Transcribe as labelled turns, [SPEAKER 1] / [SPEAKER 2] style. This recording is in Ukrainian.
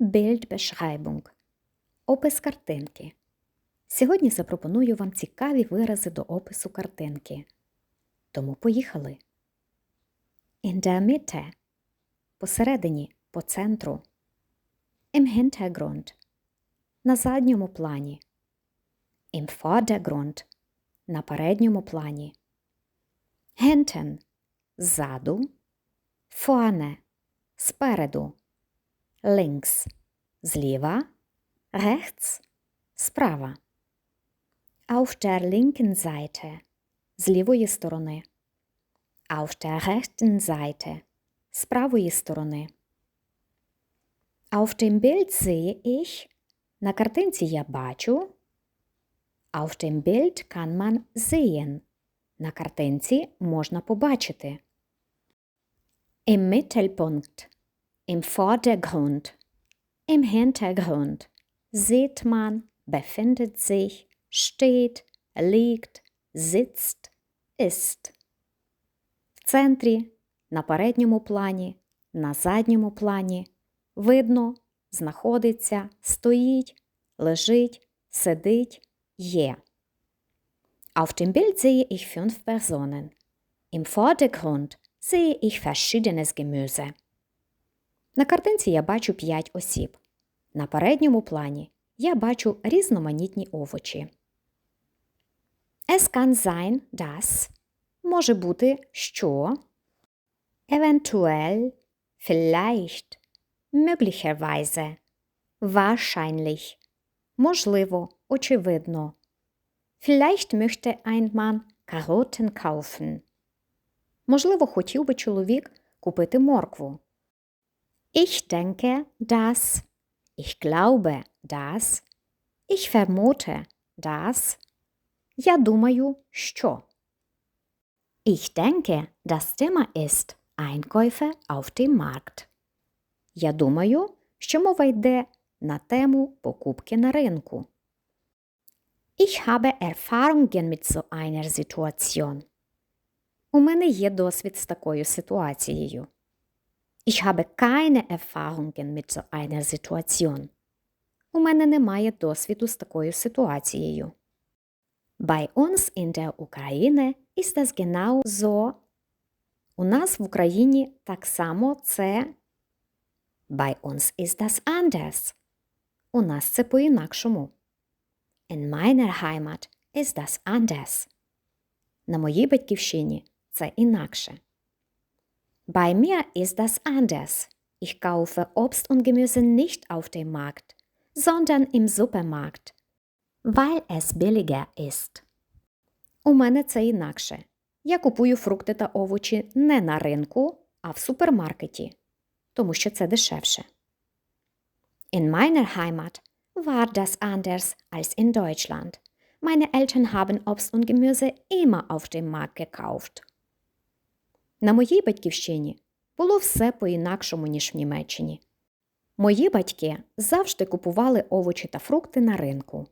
[SPEAKER 1] Bildbeschreibung. Опис картинки. Сьогодні запропоную вам цікаві вирази до опису картинки. Тому поїхали. In der Mitte. Посередині, по центру. Im Hintergrund. На задньому плані. Im Vordergrund. На передньому плані. Hinten. Ззаду. Vorne. Спереду. Links. Зліва. Rechts. Справа. Auf der linken Seite. З лівої сторони. Auf der rechten Seite. З правої сторони. Auf dem Bild sehe ich. На картинці я бачу. Auf dem Bild kann man sehen. На картинці можна побачити. Im Mittelpunkt. Im Vordergrund. Im Hintergrund. Sieht man, befindet sich, steht, liegt, sitzt, ist. В центрі, на передньому плані, на задньому плані. Видно, знаходиться, стоїть, лежить, сидить, є. Auf dem Bild sehe ich fünf Personen. Im Vordergrund sehe ich verschiedenes Gemüse. На картинці я бачу п'ять осіб. На передньому плані я бачу різноманітні овочі. Es kann sein, dass може бути що eventuell, vielleicht, möglicherweise, wahrscheinlich, можливо, очевидно. Vielleicht möchte ein Mann Karotten kaufen. Можливо, хотів би чоловік купити моркву. Ich denke, dass. Ich glaube, dass. Ich vermute, dass. Я думаю, що. Ich denke, das Thema ist Einkäufe auf dem Markt. Я думаю, що мова йде на тему покупки на ринку. Ich habe Erfahrungen mit so einer Situation. У мене є досвід з такою ситуацією. Ich habe keine Erfahrungen mit so einer Situation. У мене немає досвіду з такою ситуацією. Bei uns in der Ukraine ist das genau so. У нас в Україні так само це. Bei uns ist das anders. У нас це по-інакшому. In meiner Heimat ist das anders. На моїй батьківщині це інакше. Bei mir ist das anders. Ich kaufe Obst und Gemüse nicht auf dem Markt, sondern im Supermarkt, weil es billiger ist. У мене це інакше. Я купую фрукти та овочі не на ринку, а в супермаркеті, тому що це дешевше. In meiner Heimat war das anders als in Deutschland. Meine Eltern haben Obst und Gemüse immer auf dem Markt gekauft. На моїй батьківщині було все по-інакшому, ніж в Німеччині. Мої батьки завжди купували овочі та фрукти на ринку.